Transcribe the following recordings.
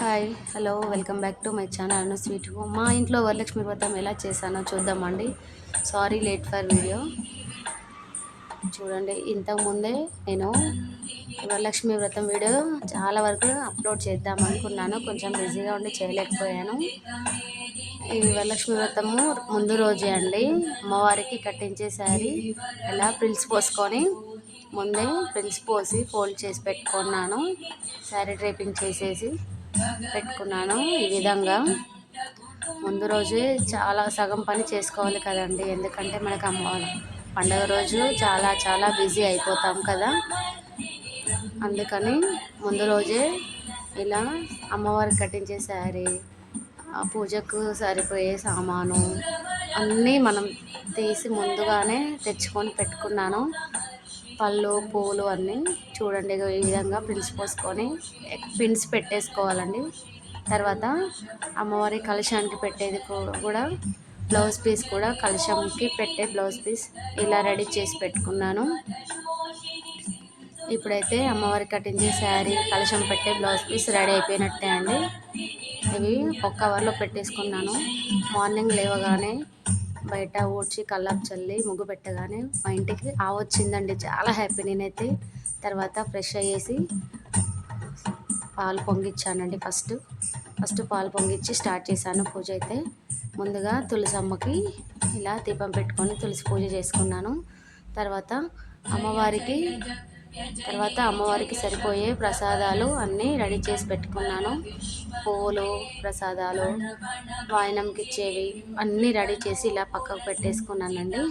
Hi hello welcome back to my channel Anu sweet మా ఇంట్లో వరలక్ష్మి వ్రతం ఎలా చేశానో చూద్దామండి. సారీ లేట్ ఫర్ వీడియో చూడండి ఇంతకుముందే నేను వరలక్ష్మి వ్రతం వీడియో చాలా వరకు అప్లోడ్ చేద్దాం అనుకున్నాను. కొంచెం బిజీగా ఉండి చేయలేకపోయాను. ఈ వరలక్ష్మి వ్రతము ముందు రోజే అండి. అమ్మవారికి కట్టించే శారీ ఎలా ప్రిల్స్ పోసుకొని ముందే ప్రిల్స్ పోసి ఫోల్డ్ చేసి పెట్టుకున్నాను. శారీ డ్రైపింగ్ చేసేసి. పెట్టుకున్నాను ఈ విధంగా. ముందు రోజే చాలా సగం పని చేసుకోవాలి కదండి. ఎందుకంటే మనకు అమ్మవారి పండగ రోజు చాలా చాలా బిజీ అయిపోతాం కదా. అందుకని ముందు రోజే ఇలా అమ్మవారికి కట్టించే శారీ ఆ పూజకు సరిపోయే సామాను అన్నీ మనం తీసి ముందుగానే తెచ్చుకొని పెట్టుకున్నాను. పళ్ళు పూలు అన్నీ చూడండి ఈ విధంగా పిన్స్ పోసుకొని పిన్స్ పెట్టేసుకోవాలండి. తర్వాత అమ్మవారి కలశానికి పెట్టేది కూడా బ్లౌజ్ పీస్ కూడా కలశంకి పెట్టే బ్లౌజ్ పీస్ ఇలా రెడీ చేసి పెట్టుకున్నాను. ఇప్పుడైతే అమ్మవారి కటింగ్ శారీ కలశం పెట్టే బ్లౌజ్ పీస్ రెడీ అయిపోయినట్టే అండి. ఇవి ఒక కవర్లో పెట్టేసుకున్నాను. మార్నింగ్ లేవగానే బయట ఊడ్చి కల్లాపు చల్లి ముగ్గు పెట్టగానే మా ఇంటికి ఆ వచ్చిందండి. చాలా హ్యాపీ నేనైతే. తర్వాత ఫ్రెష్ అయ్యేసి పాలు పొంగిచ్చానండి ఫస్ట్. ఫస్ట్ పాలు పొంగిచ్చి స్టార్ట్ చేశాను పూజ అయితే. ముందుగా తులసమ్మకి ఇలా దీపం పెట్టుకొని తులసి పూజ చేసుకున్నాను. తర్వాత అమ్మవారికి తర్వాత అమ్మవారికి సరిపోయే ప్రసాదాలు అన్నీ రెడీ చేసి పెట్టుకున్నాను. పువ్వులు ప్రసాదాలు వాయనంకి ఇచ్చేవి అన్నీ రెడీ చేసి ఇలా పక్కకు పెట్టేసుకున్నానండి.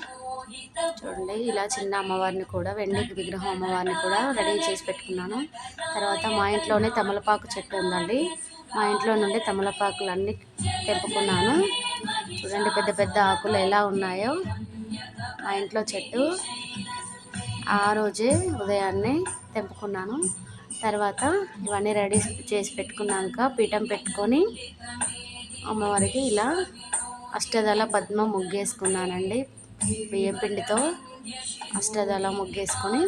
చూడండి ఇలా చిన్న అమ్మవారిని కూడా వెండి విగ్రహం అమ్మవారిని కూడా రెడీ చేసి పెట్టుకున్నాను. తర్వాత మా ఇంట్లోనే తమలపాకు చెట్టు ఉందండి. మా ఇంట్లో నుండి తమలపాకులు అన్నీ తెంపుకున్నాను. చూడండి పెద్ద పెద్ద ఆకులు ఎలా ఉన్నాయో. మా ఇంట్లో చెట్టు ఆ రోజే ఉదయాన్నే తెంపుకున్నాను. తర్వాత ఇవన్నీ రెడీ చేసి పెట్టుకున్నాక పీఠం పెట్టుకొని అమ్మవారికి ఇలా అష్టదళ పద్మ ముగ్గేసుకున్నానండి. బియ్యం పిండితో అష్టదళ ముగ్గేసుకొని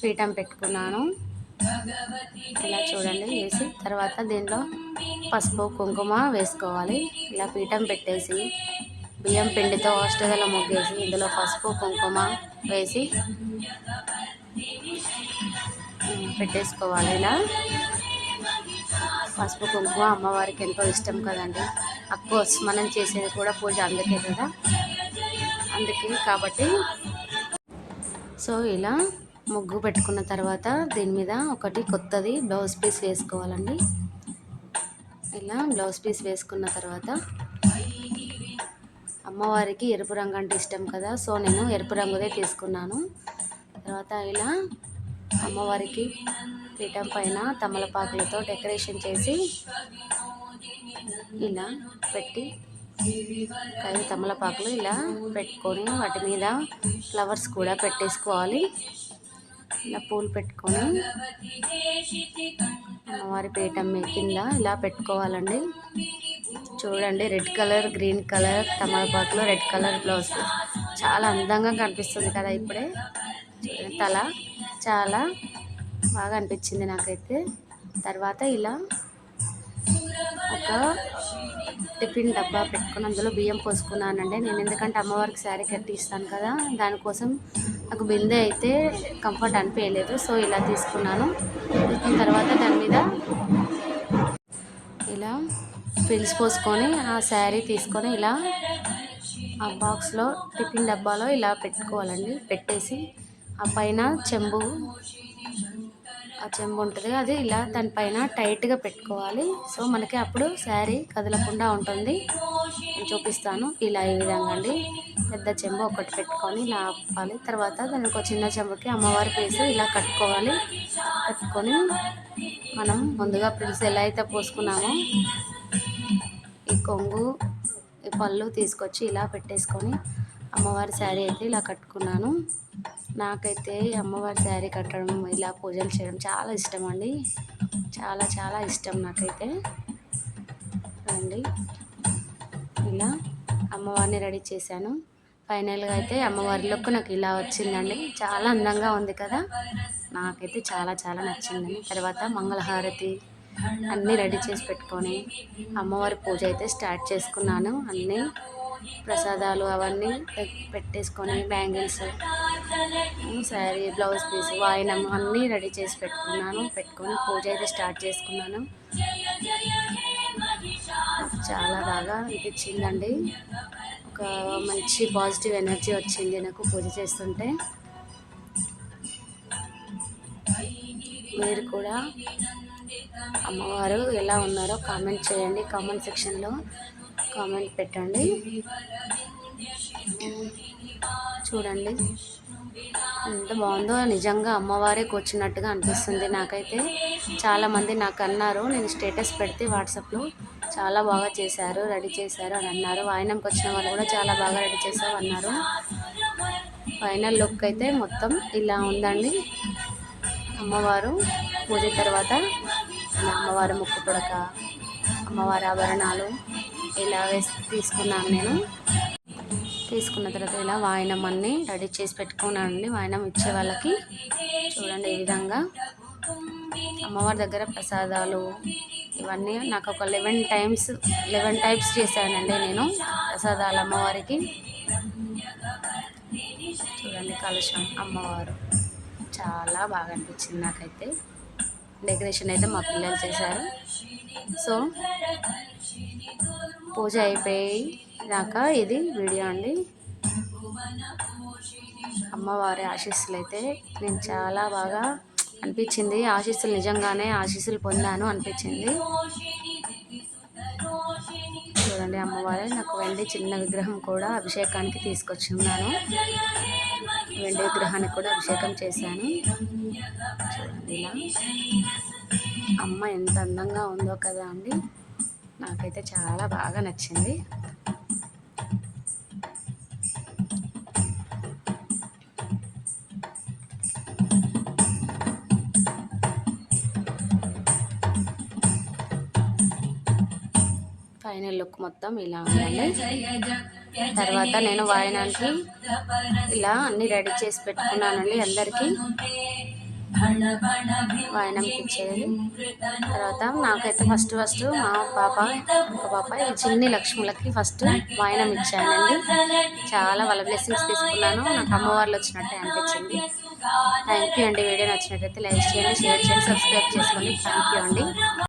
పీఠం పెట్టుకున్నాను. ఇలా చూడండి వేసి తర్వాత దీంట్లో పసుపు కుంకుమ వేసుకోవాలి. ఇలా పీఠం పెట్టేసి బియ్యం పిండితో అష్టదల ముగ్గేసి ఇందులో పసుపు కుంకుమ వేసి పెట్టేసుకోవాలి ఇలా. పసుపు కుంకుమ అమ్మవారికి ఎంతో ఇష్టం కదండి. అఫ్కోర్స్ మనం చేసేది కూడా పూజ అందుకే కదా. అందుకే కాబట్టి సో ఇలా ముగ్గు పెట్టుకున్న తర్వాత దీని మీద ఒకటి కొత్తది బ్లౌజ్ పీస్ వేసుకోవాలండి. ఇలా బ్లౌజ్ పీస్ వేసుకున్న తర్వాత అమ్మవారికి ఎరుపు రంగు అంటే ఇష్టం కదా సో నేను ఎరుపు రంగుదే తీసుకున్నాను. తర్వాత ఇలా అమ్మవారికి పీఠం పైన తమలపాకులతో డెకరేషన్ చేసి ఇలా పెట్టి ఐదు తమలపాకులు ఇలా పెట్టుకొని వాటి మీద ఫ్లవర్స్ కూడా పెట్టేసుకోవాలి. ఇలా పూలు పెట్టుకొని అమ్మవారి పీఠం కింద ఇలా పెట్టుకోవాలండి. చూడండి రెడ్ కలర్ గ్రీన్ కలర్ తమలపాకులో రెడ్ కలర్ బ్లౌజ్. చాలా అందంగా కనిపిస్తుంది కదా ఇప్పుడే. తల చాలా బాగా అనిపించింది నాకైతే. తర్వాత ఇలా ఒక టిఫిన్ డబ్బా పెట్టుకుని అందులో బియ్యం పోసుకున్నానండి. నేను ఎందుకంటే అమ్మవారికి శారీ కట్టి ఇస్తాను కదా దానికోసం నాకు బిందె అయితే కంఫర్ట్ అనిపించలేదు. సో ఇలా తీసుకున్నాను. తీసుకున్న తర్వాత దాని మీద ఇలా పిల్స్ పోసుకొని ఆ శారీ తీసుకొని ఇలా ఆ బాక్స్లో టిఫిన్ డబ్బాలో ఇలా పెట్టుకోవాలండి. పెట్టేసి ఆ పైన చెంబు ఆ చెంబు ఉంటుంది అది ఇలా దానిపైన టైట్గా పెట్టుకోవాలి. సో మనకి అప్పుడు శారీ కదలకుండా ఉంటుంది. నేను చూపిస్తాను. ఇలా ఈ విధంగా అండి. పెద్ద చెంబు ఒకటి పెట్టుకొని ఇలా ఆపాలి. తర్వాత దానికి ఒక చిన్న చెంబుకి అమ్మవారి పేసి ఇలా కట్టుకోవాలి. కట్టుకొని మనం ముందుగా ప్రిల్స్ ఎలా అయితే పోసుకున్నామో ఈ కొంగు ఈ పళ్ళు తీసుకొచ్చి ఇలా పెట్టేసుకొని అమ్మవారి శారీ అయితే ఇలా కట్టుకున్నాను. నాకైతే అమ్మవారి శారీ కట్టడం ఇలా పూజలు చేయడం చాలా ఇష్టం అండి. చాలా చాలా ఇష్టం నాకైతే. రండి. ఇలా అమ్మవారిని రెడీ చేశాను. ఫైనల్గా అయితే అమ్మవారి లుక్ నాకు ఇలా వచ్చిందండి. చాలా అందంగా ఉంది కదా. నాకైతే చాలా చాలా నచ్చింది తర్వాత మంగళహారతి అన్నీ రెడీ చేసి పెట్టుకొని అమ్మవారి పూజ అయితే స్టార్ట్ చేసుకున్నాను. అన్నీ ప్రసాదాలు అవన్నీ పెట్టేసుకొని బ్యాంగిల్స్ శారీ బ్లౌజ్ పీస్ వాయినం అన్నీ రెడీ చేసి పెట్టుకున్నాను. పెట్టుకొని పూజ అయితే స్టార్ట్ చేసుకున్నాను. చాలా బాగా అనిపించిందండి. ఒక మంచి పాజిటివ్ ఎనర్జీ వచ్చింది నాకు పూజ చేస్తుంటే. మీరు కూడా అమ్మవారు ఎలా ఉన్నారో కామెంట్ చేయండి. కామెంట్ సెక్షన్లో కామెంట్ పెట్టండి. చూడండి. ఎంత బాగుందో నిజంగా అమ్మవారికి వచ్చినట్టుగా అనిపిస్తుంది నాకైతే. చాలామంది నాకు అన్నారు నేను స్టేటస్ పెడితే వాట్సాప్లో చాలా బాగా చేశారు రెడీ చేశారు అని అన్నారు. వాయినంకి వచ్చిన వాళ్ళు కూడా చాలా బాగా రెడీ చేశారు అన్నారు. ఫైనల్ లుక్ అయితే మొత్తం ఇలా ఉందండి. అమ్మవారు పూజ తర్వాత ఇలా అమ్మవారి ముక్కు పుడక అమ్మవారి ఆభరణాలు ఇలా వేసి తీసుకున్నాను నేను. తీసుకున్న తర్వాత ఇలా వాయినం అన్నీ రెడీ చేసి పెట్టుకున్నానండి. వాయినం ఇచ్చే వాళ్ళకి చూడండి ఈ విధంగా. అమ్మవారి దగ్గర ప్రసాదాలు ఇవన్నీ నాకు ఒక లెవెన్ టైమ్స్ లెవెన్ టైప్స్ చేశానండి నేను ప్రసాదాలు అమ్మవారికి. చూడండి కలుషం అమ్మవారు. చాలా బాగా అనిపించింది నాకైతే. డెకరేషన్ అయితే మా పిల్లలు చేశారు. సో పూజ అయిపోయాక ఇది వీడియో అండి. అమ్మవారి ఆశీస్సులు అయితే నేను చాలా బాగా అనిపించింది. ఆశీస్సులు నిజంగానే ఆశీస్సులు పొందాను అనిపించింది. చూడండి అమ్మవారి నాకు వెండి చిన్న విగ్రహం కూడా అభిషేకానికి తీసుకొచ్చి ఉన్నాను వెండి విగ్రహానికి కూడా అభిషేకం చేశాను. చూడండి ఇలా. అమ్మ ఎంత అందంగా ఉందో కదా అండి. నాకైతే చాలా బాగా నచ్చింది. ఫైనల్ లుక్ మొత్తం ఇలా ఉందండి. తర్వాత నేను వాయనానికి ఇలా అన్ని రెడీ చేసి పెట్టుకున్నానండి అందరికీ. వాయనం ఇచ్చేది. తర్వాత నాకైతే ఫస్ట్ ఫస్ట్ మా పాప ఒక పాప ఈ చిన్ని లక్ష్ములకి ఫస్ట్ వాయనం ఇచ్చానండి. చాలా వాళ్ళ బ్లెస్సింగ్స్ తీసుకున్నాను. నాకు అమ్మవార్లు వచ్చినట్టే అనిపించింది. థ్యాంక్ యూ అండి. వీడియో నచ్చినట్టయితే లైక్ చేయండి షేర్ చేయండి సబ్స్క్రైబ్ చేసుకోండి. థ్యాంక్ యూ అండి.